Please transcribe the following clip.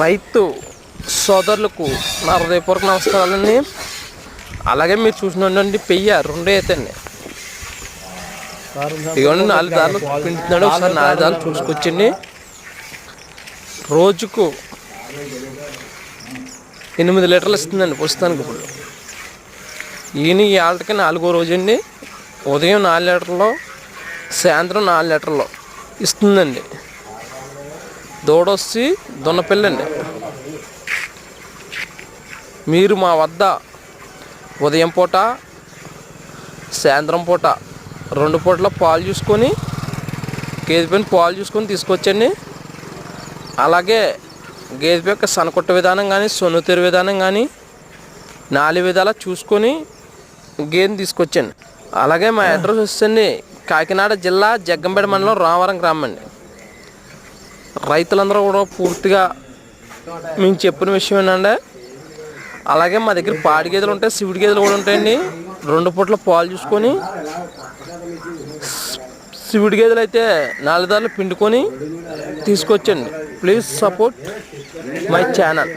రైతు సోదరులకు నా హృదయపూర్వక నమస్కారాలండి అలాగే మీరు చూసినటువంటి పెయ్య రెండే అయితేండి ఇదిగోండి నాలుగు దారులు పిండుతున్నాడు. ఒకసారి నాలుగు దారులు చూసుకొచ్చండి రోజుకు ఎనిమిది లీటర్లు ఇస్తుందండి ప్రస్తుతానికి ఇప్పుడు. ఈయన ఈ ఆటకి నాలుగో రోజండి ఉదయం నాలుగు లీటర్లు సాయంత్రం నాలుగు లీటర్లు ఇస్తుందండి. దూడొచ్చి దున్నపిల్లండి మీరు మా వద్ద ఉదయం పూట సాయంత్రం పూట రెండు పూటల పాలు చూసుకొని గేదె పైన పాలు చూసుకొని తీసుకొచ్చండి. అలాగే గేదె యొక్క సనకొట్ట విధానం కానీ సొన్నుతెరు విధానం కానీ నాలుగు విధాలా చూసుకొని గేదెని తీసుకొచ్చండి. అలాగే మా అడ్రస్ వచ్చండి కాకినాడ జిల్లా జగ్గంపేట మండలం రామవరం గ్రామం అండి. రైతులందరూ కూడా పూర్తిగా మేము చెప్పిన విషయం ఏంటంటే అలాగే మా దగ్గర పాడి గేదెలు ఉంటాయి శివుడి గేదెలు కూడా ఉంటాయండి. రెండు పూట్ల పాలు చూసుకొని శివుడి గేదెలు అయితే నాలుగుదారులు పిండుకొని తీసుకొచ్చండి. Please support my channel.